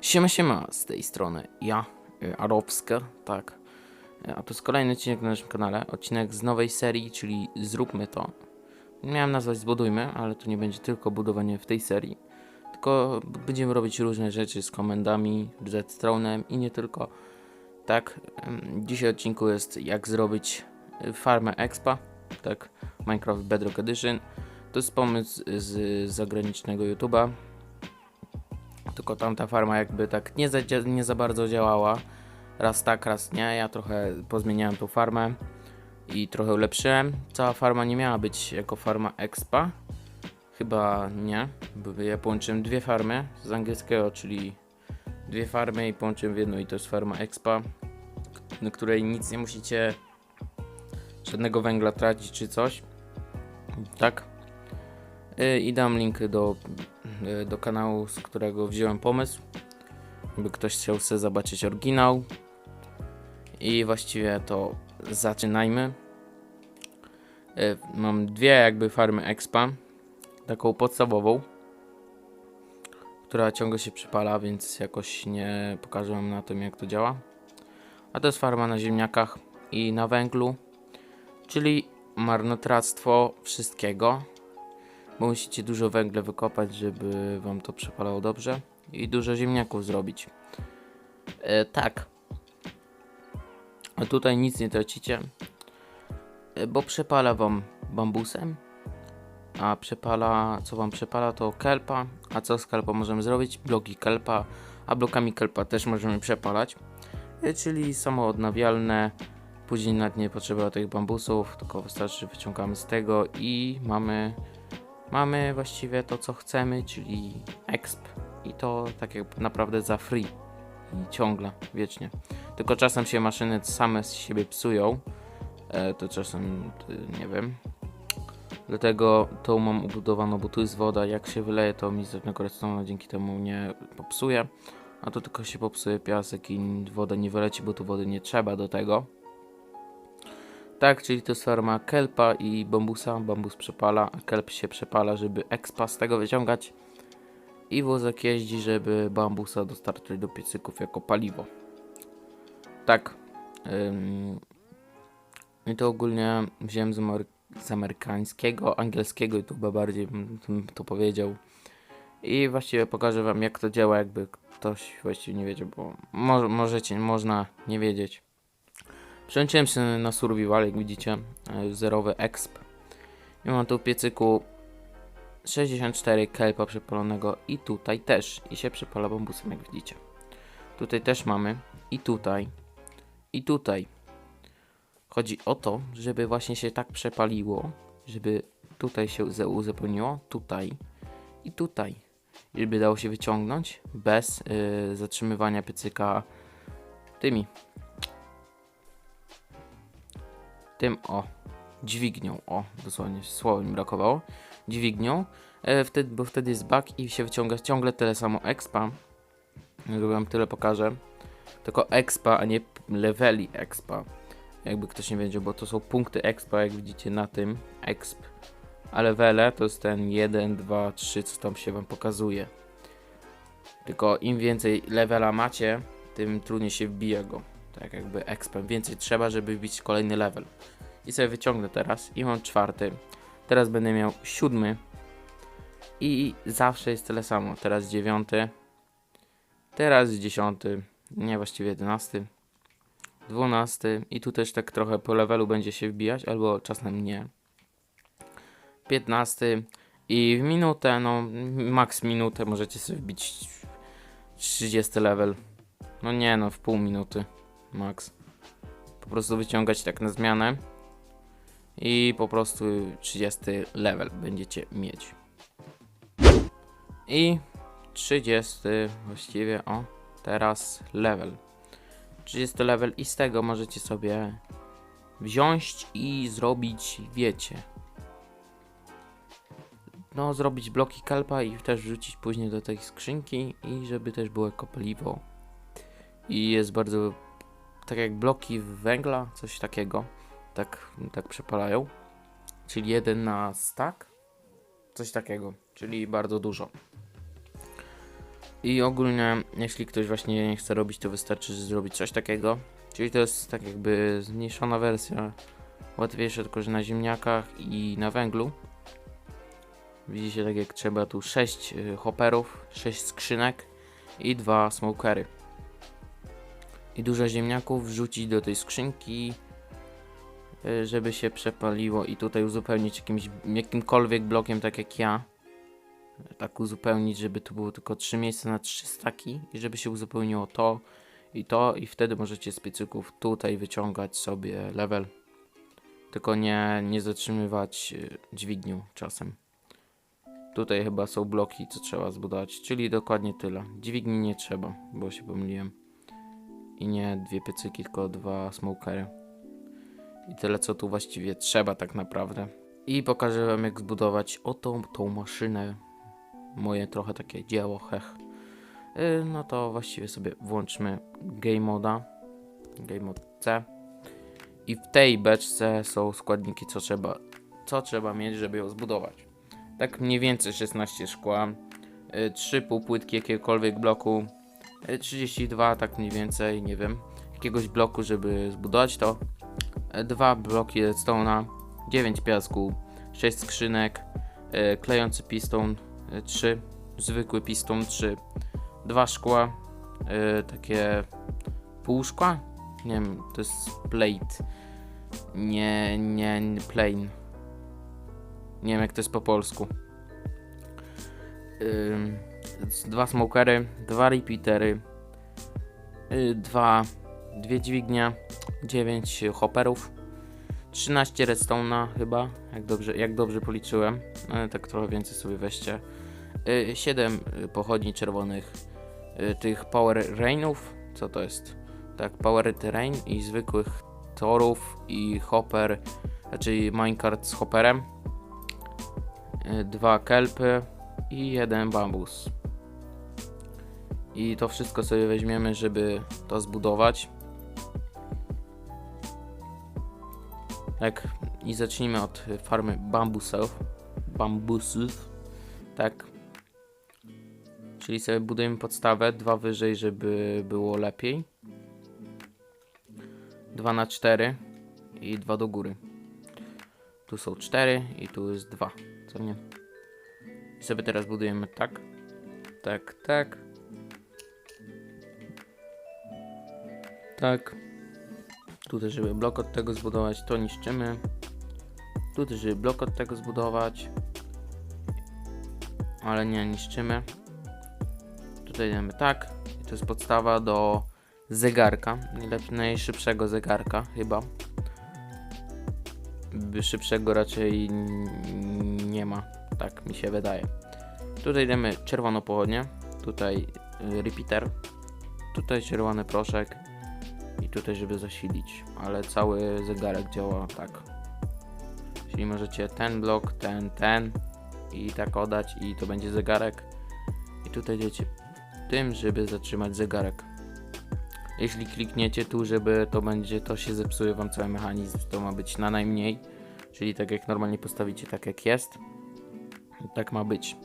Siema, siema, z tej strony ja, y, Arowska, tak. Y, A to jest kolejny odcinek na naszym kanale, odcinek z nowej serii, czyli Zróbmy to. Miałem nazwać Zbudujmy, ale to nie będzie tylko budowanie w tej serii, tylko będziemy robić różne rzeczy z komendami, z Throne'em i nie tylko. Tak, dzisiaj odcinku jest jak zrobić y, farmę expa, tak, Minecraft Bedrock Edition. To jest pomysł z zagranicznego YouTube'a, tylko tamta farma jakby tak nie za, nie za bardzo działała. Raz tak, raz nie. Ja trochę pozmieniałem tą farmę i trochę ulepszyłem. Cała farma nie miała być jako farma expa. Chyba nie, bo ja połączyłem dwie farmy z angielskiego, czyli dwie farmy i połączyłem w jedną i to jest farma expa, na której nic nie musicie żadnego węgla tracić czy coś. Tak. Y, I dam link do do kanału, z którego wziąłem pomysł. By ktoś chciał sobie zobaczyć oryginał. I właściwie to zaczynajmy. Y, Mam dwie jakby farmy expa. Taką podstawową, która ciągle się przypala, więc jakoś nie pokażę wam na tym jak to działa. A to jest farma na ziemniakach i na węglu, czyli marnotrawstwo wszystkiego musicie dużo węgla wykopać, żeby wam to przepalało dobrze i dużo ziemniaków zrobić. E, tak. A tutaj nic nie tracicie, e, bo przepala wam bambusem, a przepala, co wam przepala to kelpa, a co z kelpa możemy zrobić? Bloki kelpa, a blokami kelpa też możemy przepalać, e, czyli samoodnawialne. Później nawet nie potrzeba tych bambusów, tylko wystarczy, wyciągamy z tego i mamy mamy właściwie to, co chcemy, czyli exp i to tak jak naprawdę za free i ciągle, wiecznie. Tylko czasem się maszyny same z siebie psują, e, to czasem, e, nie wiem. Dlatego tą mam ubudowaną, bo tu jest woda, jak się wyleje to mi z dzięki temu nie popsuje, a tu tylko się popsuje piasek i woda nie wyleci, bo tu wody nie trzeba do tego. Tak, czyli to jest farma kelpa i bambusa. Bambus przepala, a kelp się przepala, żeby expa z tego wyciągać. I wózek jeździ, żeby bambusa dostarczyć do piecyków jako paliwo. Tak. Ym, I to ogólnie wziąłem z, amery z amerykańskiego, angielskiego YouTube'a bardziej bym to powiedział. I właściwie pokażę wam jak to działa, jakby ktoś właściwie nie wiedział, bo mo możecie, można nie wiedzieć. Przełączyłem się na survival, jak widzicie, e, zerowy exp. I mam tu w piecyku 64 kelpa przepalonego i tutaj też. I się przepala bambusem, jak widzicie. Tutaj też mamy i tutaj, i tutaj. Chodzi o to, żeby właśnie się tak przepaliło, żeby tutaj się uzupełniło, tutaj i tutaj. Żeby dało się wyciągnąć bez y, zatrzymywania piecyka tymi tym o dźwignią, o dosłownie słowa mi brakowało, dźwignią, e, wtedy, bo wtedy jest bug i się wyciąga ciągle tyle samo expa, jakby wam tyle pokażę, tylko expa, a nie leveli expa, jakby ktoś nie wiedział, bo to są punkty expa, jak widzicie na tym, exp, a levele to jest ten 1, 2, 3, co tam się wam pokazuje. Tylko im więcej levela macie, tym trudniej się wbija go. Tak jakby expem. Więcej trzeba, żeby wbić kolejny level. I sobie wyciągnę teraz i mam czwarty. Teraz będę miał siódmy. I zawsze jest tyle samo. Teraz dziewiąty. Teraz dziesiąty. Nie, właściwie jedenasty. Dwunasty. I tu też tak trochę po levelu będzie się wbijać, albo czasem nie. Piętnasty. I w minutę, no max minutę możecie sobie wbić 30 level. No nie no, w pół minuty max. Po prostu wyciągać tak na zmianę i po prostu 30 level będziecie mieć. I 30 właściwie, o, teraz level. 30 level i z tego możecie sobie wziąć i zrobić, wiecie, no zrobić bloki kalpa i też wrzucić później do tej skrzynki i żeby też było jako paliwo. I jest bardzo tak jak bloki węgla, coś takiego. Tak, tak przepalają. Czyli jeden na stack. Coś takiego, czyli bardzo dużo. I ogólnie, jeśli ktoś właśnie nie chce robić, to wystarczy zrobić coś takiego. Czyli to jest tak jakby zmniejszona wersja, łatwiejsza tylko, że na ziemniakach i na węglu. Widzicie, tak jak trzeba tu 6 hopperów, 6 skrzynek i dwa smokery. I dużo ziemniaków wrzucić do tej skrzynki, y, żeby się przepaliło i tutaj uzupełnić jakimś, jakimkolwiek blokiem, tak jak ja. Tak uzupełnić, żeby tu było tylko 3 miejsca na 3 staki i żeby się uzupełniło to i to i wtedy możecie z piecyków tutaj wyciągać sobie level. Tylko nie, nie zatrzymywać y, dźwignią czasem. Tutaj chyba są bloki, co trzeba zbudować, czyli dokładnie tyle. Dźwigni nie trzeba, bo się pomyliłem. I nie dwie piecyki, tylko dwa smokery. I tyle, co tu właściwie trzeba tak naprawdę. I pokażę wam, jak zbudować oto tą maszynę. Moje trochę takie dzieło, hech. Yy, no to właściwie sobie włączmy Game Moda. Game Mode C. I w tej beczce są składniki, co trzeba, co trzeba mieć, żeby ją zbudować. Tak mniej więcej 16 szkła, y, 3 półpłytki jakiegokolwiek bloku, y, 32 tak mniej więcej, nie wiem, jakiegoś bloku, żeby zbudować to, y, dwa bloki redstone'a, 9 piasku, 6 skrzynek, y, klejący piston 3, zwykły piston 3, dwa szkła, takie pół szkła, nie wiem, to jest plate, nie, nie, nie plain. Nie wiem jak to jest po polsku. Ym, dwa smokery, dwa repeatery, y, dwa, dwie dźwignie, 9 hopperów, 13 redstone'a chyba, jak dobrze, jak dobrze policzyłem, ale tak trochę więcej sobie weźcie. Y, 7 pochodni czerwonych, y, tych power rainów, co to jest? Tak, power rain i zwykłych torów i hopper, znaczy minecart z hopperem y, dwa kelpy i jeden bambus. I to wszystko sobie weźmiemy, żeby to zbudować. Tak, i zacznijmy od farmy bambusów. Bambusów. Tak. Czyli sobie budujemy podstawę, dwa wyżej, żeby było lepiej. Dwa na cztery i dwa do góry. Tu są cztery i tu jest dwa. Co nie? I sobie teraz budujemy tak. Tak, tak. Tak. Tutaj, żeby blok od tego zbudować, to niszczymy. Tutaj, żeby blok od tego zbudować. Ale nie niszczymy. Tutaj damy tak. I to jest podstawa do zegarka. Najszybszego zegarka, chyba. Szybszego raczej nie ma. Tak mi się wydaje. Tutaj damy czerwoną pochodnię. Tutaj y, repeater. Tutaj czerwony proszek. I tutaj, żeby zasilić. Ale cały zegarek działa tak. Czyli możecie ten blok, ten, ten. I tak oddać. I to będzie zegarek. I tutaj dzieci tym, żeby zatrzymać zegarek. Jeśli klikniecie tu, żeby to będzie, to się zepsuje wam cały mechanizm. To ma być na najmniej. Czyli tak jak normalnie postawicie, tak jak jest. Tak ma być.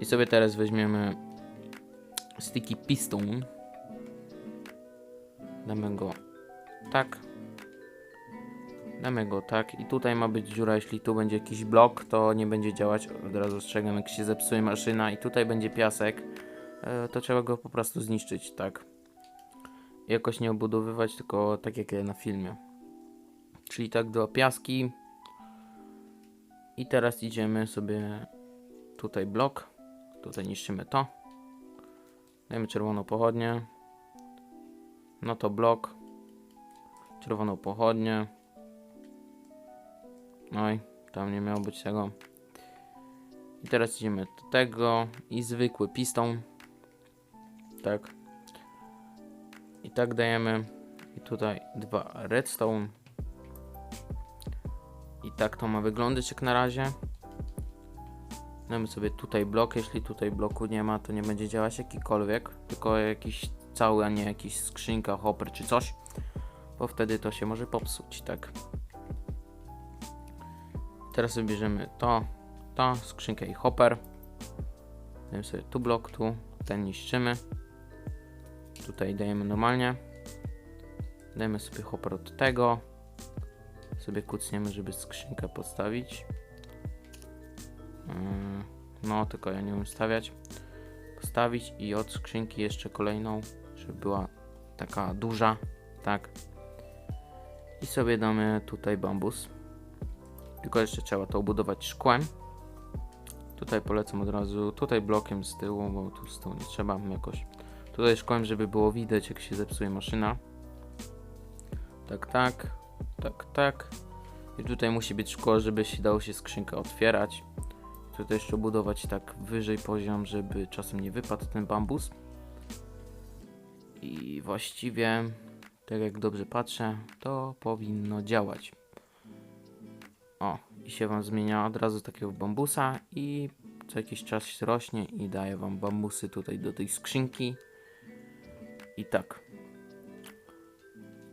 I sobie teraz weźmiemy sticky piston. Damy go tak. Damy go tak. I tutaj ma być dziura. Jeśli tu będzie jakiś blok, to nie będzie działać. Od razu ostrzegam, jak się zepsuje maszyna i tutaj będzie piasek, e, to trzeba go po prostu zniszczyć, tak. Jakoś nie obudowywać, tylko tak jak na filmie. Czyli tak do piaski. I teraz idziemy sobie tutaj blok. Tutaj niszczymy to. Dajemy czerwoną pochodnię. No to blok. Czerwoną pochodnię. Oj, tam nie miało być tego. I teraz idziemy do tego. I zwykły piston. Tak. I tak dajemy. I tutaj dwa redstone. I tak to ma wyglądać jak na razie. Damy sobie tutaj blok, jeśli tutaj bloku nie ma, to nie będzie działać jakikolwiek, tylko jakiś cały, a nie jakiś skrzynka, hopper czy coś, bo wtedy to się może popsuć, tak. Teraz sobie bierzemy to, to, skrzynkę i hopper. Dajemy sobie tu blok, tu, ten niszczymy. Tutaj dajemy normalnie. Dajemy sobie hopper od tego. Sobie kucniemy, żeby skrzynkę postawić. Mm, No, tylko ja nie umiem stawiać. Postawić i od skrzynki jeszcze kolejną, żeby była taka duża, tak. I sobie damy tutaj bambus. Tylko jeszcze trzeba to obudować szkłem. Tutaj polecam od razu, tutaj blokiem z tyłu, bo tu z tyłu nie trzeba jakoś. Tutaj szkłem, żeby było widać jak się zepsuje maszyna. Tak, tak, tak, tak. I tutaj musi być szkło, żeby się dało się skrzynkę otwierać. Tutaj jeszcze budować tak wyżej poziom, żeby czasem nie wypadł ten bambus. I właściwie, tak jak dobrze patrzę, to powinno działać. O, i się wam zmienia od razu takiego bambusa i co jakiś czas rośnie i daje wam bambusy tutaj do tej skrzynki. I tak.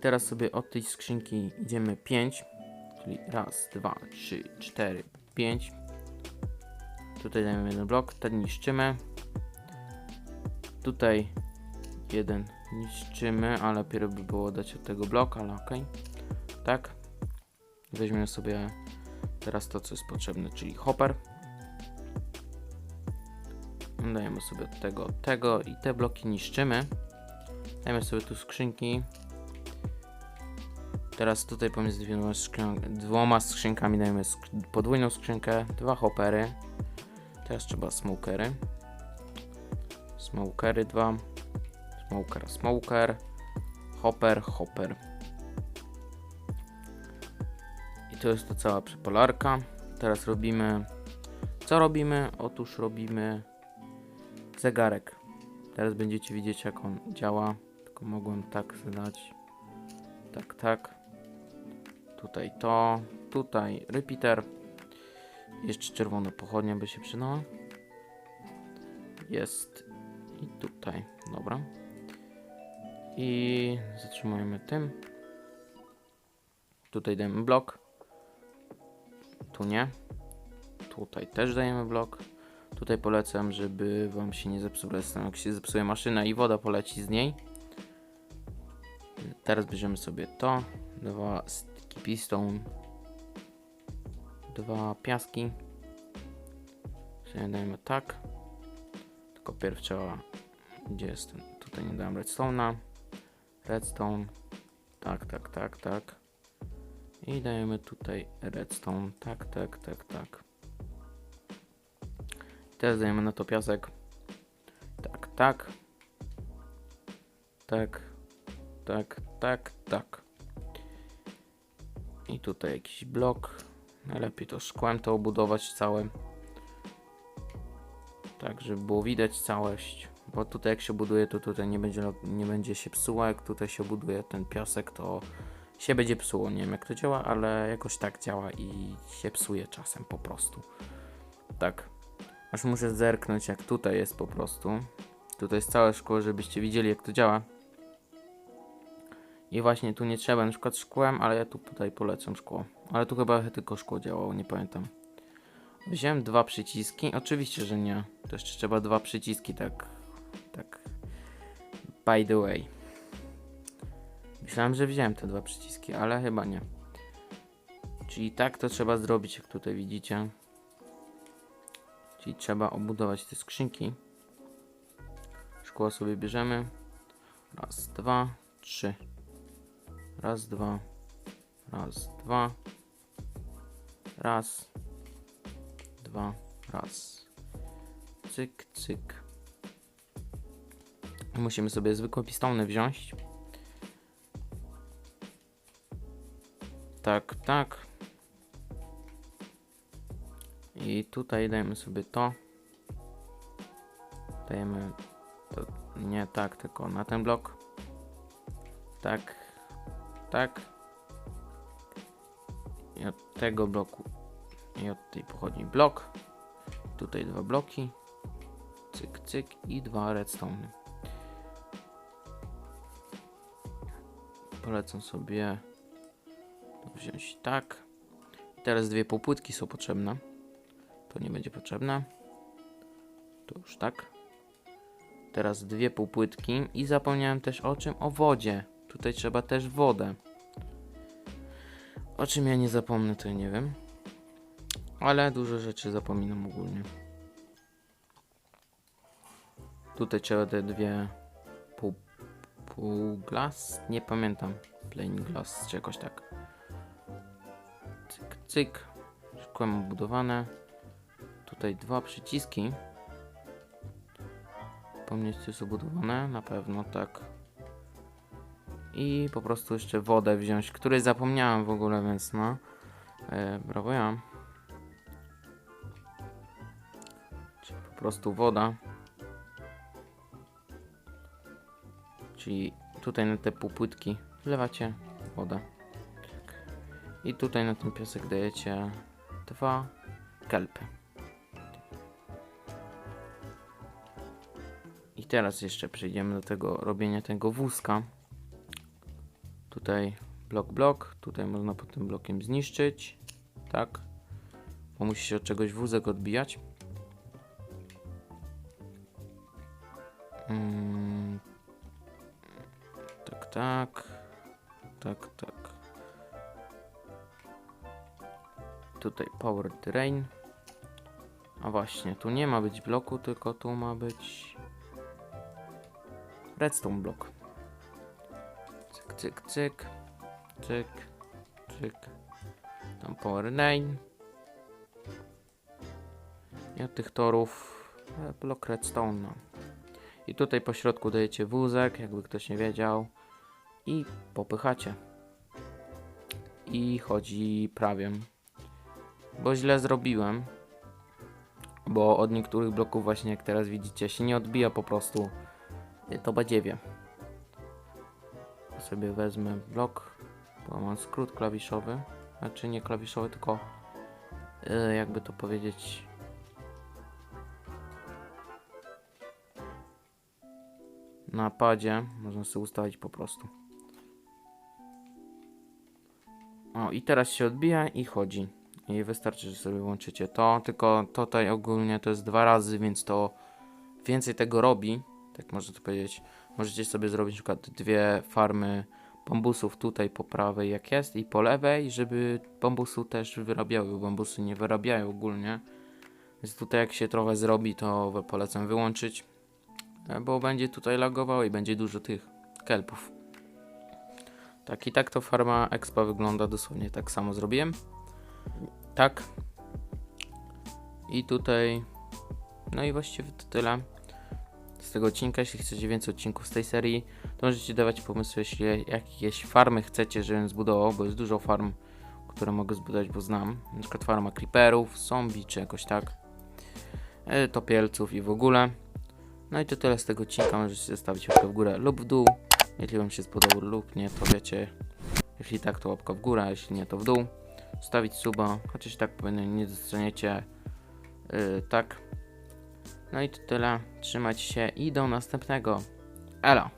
Teraz sobie od tej skrzynki idziemy 5, czyli raz, dwa, trzy, cztery, pięć. Tutaj dajemy jeden blok, ten niszczymy. Tutaj jeden niszczymy, ale lepiej by było dać od tego blok, ale ok. Tak. Weźmiemy sobie teraz to, co jest potrzebne, czyli hopper. Dajemy sobie od tego, od tego i te bloki niszczymy. Dajemy sobie tu skrzynki. Teraz tutaj pomiędzy dwiema, skrzyn dwoma skrzynkami dajemy sk podwójną skrzynkę, dwa hoppery. Teraz trzeba smokery. Smokery dwa. Smoker, smoker. Hopper, hopper. I to jest to cała przepolarka. Teraz robimy. Co robimy? Otóż robimy zegarek. Teraz będziecie widzieć jak on działa. Tylko mogłem tak zadać. Tak, tak. Tutaj to. Tutaj repeater. Jeszcze czerwona pochodnia by się przydała. Jest. I tutaj. Dobra. I zatrzymujemy tym. Tutaj dajemy blok. Tu nie. Tutaj też dajemy blok. Tutaj polecam, żeby wam się nie zepsuł redstone. Jak się zepsuje maszyna i woda poleci z niej. Teraz bierzemy sobie to. Dwa sticky piston. Dwa piaski. Sobie dajemy tak. Tylko pierw trzeba. Gdzie jest ten? Tutaj nie dałem redstone'a. Redstone. Tak, tak, tak, tak. I dajemy tutaj redstone. Tak, tak, tak, tak. Teraz dajemy na to piasek. Tak, tak. Tak, tak, tak, tak. I tutaj jakiś blok. Najlepiej to szkłem to obudować całe. Tak, żeby było widać całość. Bo tutaj jak się buduje, to tutaj nie będzie, nie będzie się psuło. Jak tutaj się buduje ten piasek, to się będzie psuło. Nie wiem jak to działa, ale jakoś tak działa i się psuje czasem po prostu. Tak. Aż muszę zerknąć jak tutaj jest po prostu. Tutaj jest całe szkło, żebyście widzieli jak to działa. I właśnie tu nie trzeba na przykład szkłem, ale ja tu tutaj polecam szkło. Ale tu chyba tylko szkło działało, nie pamiętam. Wziąłem dwa przyciski. Oczywiście, że nie. To jeszcze trzeba dwa przyciski, tak. Tak. By the way. Myślałem, że wziąłem te dwa przyciski, ale chyba nie. Czyli tak to trzeba zrobić, jak tutaj widzicie. Czyli trzeba obudować te skrzynki. Szkło sobie bierzemy. Raz, dwa, trzy. Raz, dwa. Raz, dwa. Raz. Dwa. Raz. Cyk, cyk. Musimy sobie zwykłe pistony wziąć. Tak, tak. I tutaj dajemy sobie to. Dajemy to nie tak, tylko na ten blok. Tak, tak. I od tego bloku i od tej pochodni blok. Tutaj dwa bloki. Cyk, cyk i dwa redstone. Polecam sobie wziąć tak. Teraz dwie półpłytki są potrzebne. To nie będzie potrzebne. To już tak. Teraz dwie półpłytki i zapomniałem też o czym? O wodzie. Tutaj trzeba też wodę. O czym ja nie zapomnę, to nie wiem. Ale dużo rzeczy zapominam ogólnie. Tutaj trzeba te dwie pół glass? Nie pamiętam. Plain glass czy jakoś tak. Cyk, cyk. Szkłem obudowane. Tutaj dwa przyciski. Pomnieć, jest obudowane? Na pewno, tak. I po prostu jeszcze wodę wziąć, której zapomniałem w ogóle, więc no. E, brawo ja. Czyli po prostu woda. Czyli tutaj na te półpłytki wlewacie wodę. I tutaj na ten piasek dajecie dwa kelpy. I teraz jeszcze przejdziemy do tego robienia tego wózka. Tutaj blok, blok. Tutaj można pod tym blokiem zniszczyć. Tak. Bo musi się od czegoś wózek odbijać. Tak, tak. Tak. Tutaj power drain. A właśnie, tu nie ma być bloku, tylko tu ma być redstone block. Cyk, cyk, cyk. Cyk, cyk. Tam power drain. Od tych torów e, blok redstone. No. I tutaj po środku dajecie wózek, jakby ktoś nie wiedział. I popychacie. I chodzi prawiem. Bo źle zrobiłem. Bo od niektórych bloków właśnie jak teraz widzicie się nie odbija po prostu to badziewie. Sobie wezmę blok, bo mam skrót klawiszowy. Znaczy nie klawiszowy, tylko y, jakby to powiedzieć na padzie można sobie ustawić po prostu. O, i teraz się odbija i chodzi. I wystarczy, że sobie łączycie to, tylko tutaj ogólnie to jest dwa razy, więc to więcej tego robi. Tak można to powiedzieć. Możecie sobie zrobić na przykład dwie farmy bambusów tutaj po prawej jak jest i po lewej, żeby bambusu też wyrabiały, bo bambusy nie wyrabiają ogólnie. Więc tutaj jak się trochę zrobi, to polecam wyłączyć, bo będzie tutaj lagowało i będzie dużo tych kelpów. Tak i tak to farma expa wygląda dosłownie tak samo zrobiłem. Tak. I tutaj. No i właściwie to tyle z tego odcinka. Jeśli chcecie więcej odcinków z tej serii, to możecie dawać pomysły, jeśli jakieś farmy chcecie, żebym zbudował, bo jest dużo farm, które mogę zbudować, bo znam. Na przykład farma creeperów, zombie czy jakoś tak. E, topielców i w ogóle. No i to tyle z tego odcinka. Możecie zostawić łapkę w górę lub w dół. Jeśli Wam się spodobał lub nie, to wiecie. Jeśli tak, to łapka w górę, a jeśli nie, to w dół. Zostawić suba, chociaż tak pewnie nie dostaniecie. Yy, tak. No i to tyle. Trzymać się i do następnego. Elo!